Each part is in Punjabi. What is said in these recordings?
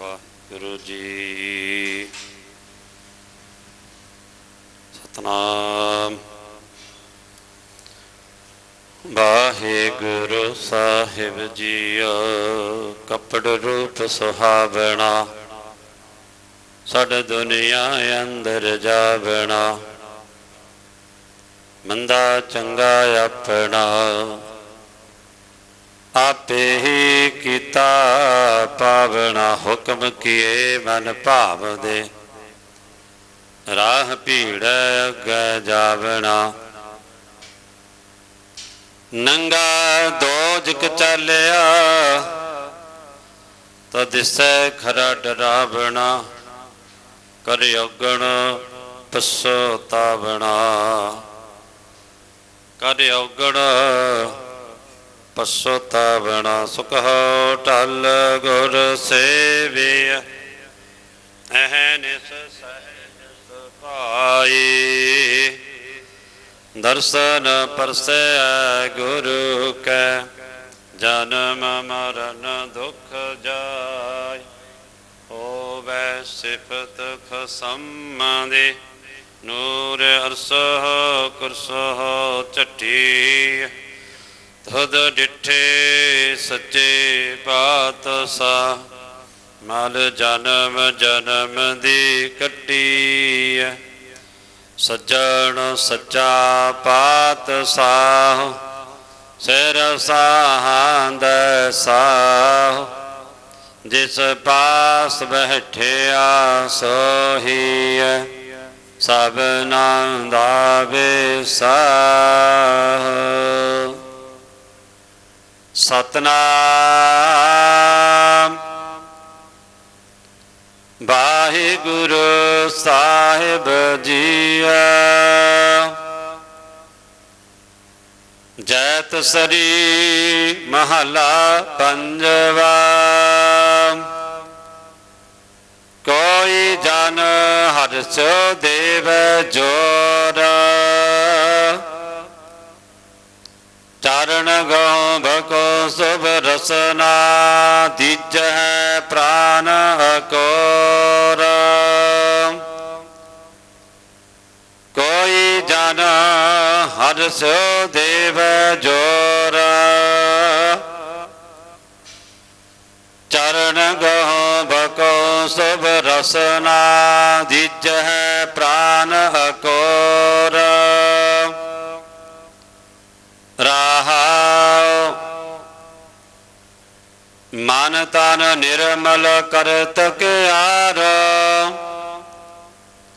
ਵਾਹਿਗੁਰੂ ਜੀ। ਸਤਨਾਮ। ਵਾਹਿਗੁਰੂ ਸਾਹਿਬ ਜੀਓ ਕਪੜ ਰੂਪ ਸੁਹਾਵਣਾ। ਸੜ ਦੁਨੀਆ ਅੰਦਰ ਜਾਵਣਾ। ਮੰਦਾ ਚੰਗਾ ਆਪਣਾ। ਆਪੇ ਹੀ ਕੀਤਾ ਪਾਵਣਾ ਹੁਕਮ ਕੀਏ ਮਨ ਭਾਵਦੇ। ਰਾਹ ਭੀੜ ਅੱਗੇ ਜਾਵਣਾ। ਨੰਗਾ ਦੋਜਕ ਚੱਲਿਆ ਤਾਂ ਦਿਸੈ ਖਰਾ ਡਰਾਵਣਾ। ਕਰ ਔਗਣ ਪਸੋਤਾਵਣਾ ਕਰ ਔਗਣ ਪਸੋਤਾਵਣਾ ਸੁਖ ਟਲ ਗੁਰ ਸੇਵਿਆ ਅਹਨਿਸ ਸਹਿਜ ਸੁਭਾਈ ਦਰਸ਼ਨ ਪਰਸੈ ਗੁਰੂ ਕੈ, ਜਨਮ ਮਰਨ ਦੁਖ ਜਾਇ ਹੋਵੈ ਸਿਫਤ ਖਸਮ ਦੇ ਨੂਰ ਅਰਸਹ ਕੁਰਸਹ ਚਟੀ ਤਦ ਡਿਠੇ ਸੱਚੇ ਪਾਤਸ਼ਾਹ, ਮਲ ਜਨਮ ਜਨਮ ਦੀ ਕੱਟੀ ਸੱਜਣ ਸੱਚਾ ਪਾਤਸ਼ਾਹ, ਸਿਰ ਸਾਹੰਦ ਸਾਹ। ਜਿਸ ਪਾਸ ਬੈਠਿਆ ਸੋਹੀ ਸਭ ਦਾ ਵਿਸਾਹ ਸਤਨਾਮ। ਵਾਹਿਗੁਰੂ ਸਾਹਿਬ ਜੀਆ ਜੈਤ ਸਰੀ ਮਹਲਾ ਪੰਜਵਾ। ਕੋਈ ਜਨ ਹਰਸ ਦੇਵ ਜੋਰ। ਚਰਨ ਗਉ ਸੁਭ ਰਸਨਾ ਦੀਜੈ ਪ੍ਰਾਨ ਅਕੋਰ ਕੋਈ ਜਨ ਹਰਸ ਦੇਵ ਜੋਰ ਚਰਨ ਗਉ ਭਕੋ ਸੁਭ ਰਸਨਾ ਦੀਜੈ ਪ੍ਰਾਨ ਅਕੋਰ ਮਨ ਤਨ ਨਿਰਮਲ ਕਰਤ ਕਿਆਰ।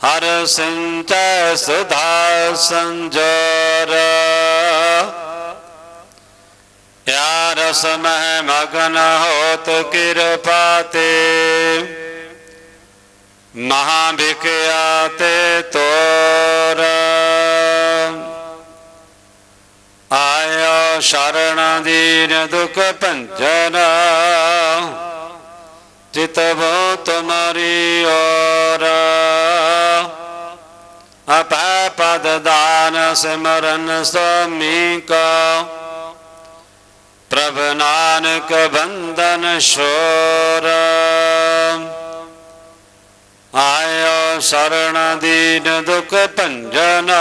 ਹਰ ਸਿੰਚੈ ਸੁਧਾ ਸੰਜੋਰ। ਯਾਰਸ ਮਹਿ ਮਗਨ ਹੋਤ ਕਿਰਪਾ ਤੇ। ਮਹਾ ਵਿਕਿਆ ਤੇ ਤੋਰ। ਸ਼ਰਣ ਦੀਨ ਦੁਖ ਭੰਜਨ। ਚਿਤ ਬੋ ਔਰ। ਆਪੈ ਪਦ ਦਾਨ ਸਿਮਰਨ ਸੁਮੀ ਕਾ। ਪ੍ਰਭ ਨਾਨਕ ਬੰਦਨ ਸ਼ੋਰ ਆਇਓ ਸ਼ਰਣ ਦੀਨ ਦੁਖ ਭੰਜਨ।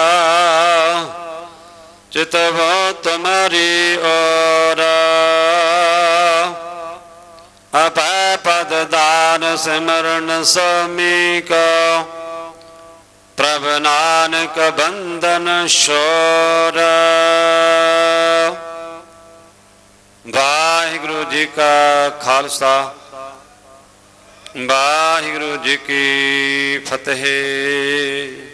ਚਿਤ ਭੋ ਤੁਮਰੀ ਔਰ। ਆਪੈ ਪਦ ਦਾਨ ਸਿਮਰਨ ਪ੍ਰਭ ਨਾਨਕ ਬੰਧਨ ਸ਼ੋਰ ਵਾਹਿਗੁਰੂ ਜੀ ਕਾ ਖਾਲਸਾ। ਵਾਹਿਗੁਰੂ ਜੀ ਕੀ ਫਤਿਹ।